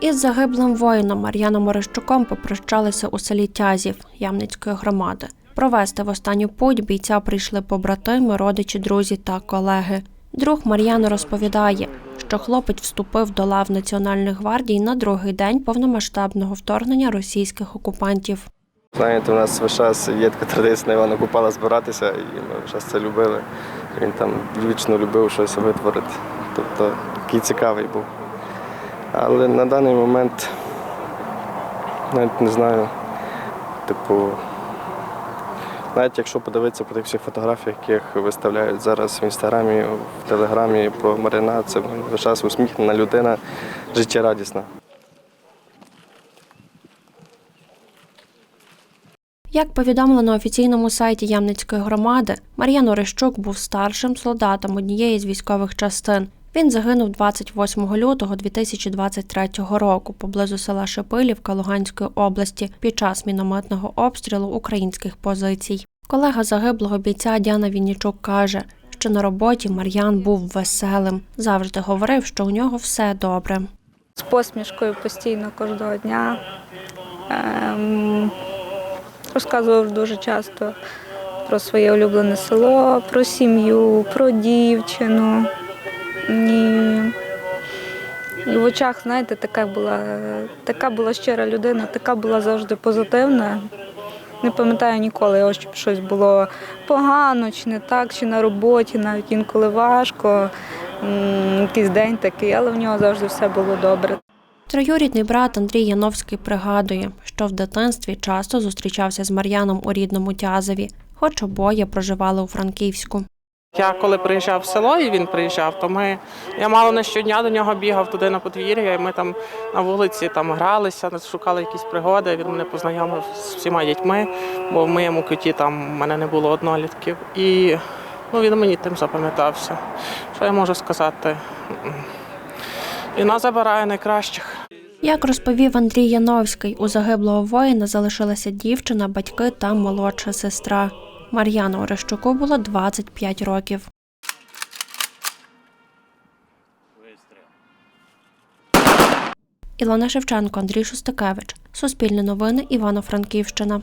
Із загиблим воїном Мар'яном Орещуком попрощалися у селі Тязів Ямницької громади. Провести в останню путь бійця прийшли побратими, родичі, друзі та колеги. Друг Мар'яна розповідає, що хлопець вступив до лав Національної гвардії на другий день повномасштабного вторгнення російських окупантів. Знаєте, у нас весь час є така традиція на Івана Купала збиратися, і ми весь час це любили. Він там вічно любив щось витворити. Тобто такий цікавий був. Але на даний момент навіть не знаю, типу, навіть якщо подивитися по тих всіх фотографіях, яких виставляють зараз в інстаграмі, в телеграмі про Марина, це весь час усміхнена людина, життєрадісна. Як повідомлено на офіційному сайті Ямницької громади, Мар'ян Орещук був старшим солдатом однієї з військових частин. Він загинув 28 лютого 2023 року поблизу села Шепилівка Луганської області під час мінометного обстрілу українських позицій. Колега загиблого бійця Діана Віннічук каже, що на роботі Мар'ян був веселим. Завжди говорив, що у нього все добре. з посмішкою постійно кожного дня. Ем, розказував дуже часто про своє улюблене село, про сім'ю, про дівчину. І, і в очах, знаєте, така була, така була щира людина, така була завжди позитивна. Не пам'ятаю ніколи, його, щоб щось було погано, чи не так, чи на роботі, навіть інколи важко. Якийсь день такий, але в нього завжди все було добре. Троюрідний брат Андрій Яновський пригадує, що в дитинстві часто зустрічався з Мар'яном у рідному Тязові, хоч обоє проживали у Франківську. Я коли приїжджав в село і він приїжджав, то ми я мало не щодня до нього бігав туди на подвір'я, і ми там на вулиці там гралися, шукали якісь пригоди. Він мене познайомив з всіма дітьми, бо в моєму куті там в мене не було однолітків. І ну, він мені тим запам'ятався. Що я можу сказати? Війна забирає найкращих. Як розповів Андрій Яновський, у загиблого воїна залишилася дівчина, батьки та молодша сестра. Мар'яну Орещуку було 25 років. Ілона Шевченко, Андрій Шостакевич. Суспільне новини Івано-Франківщина.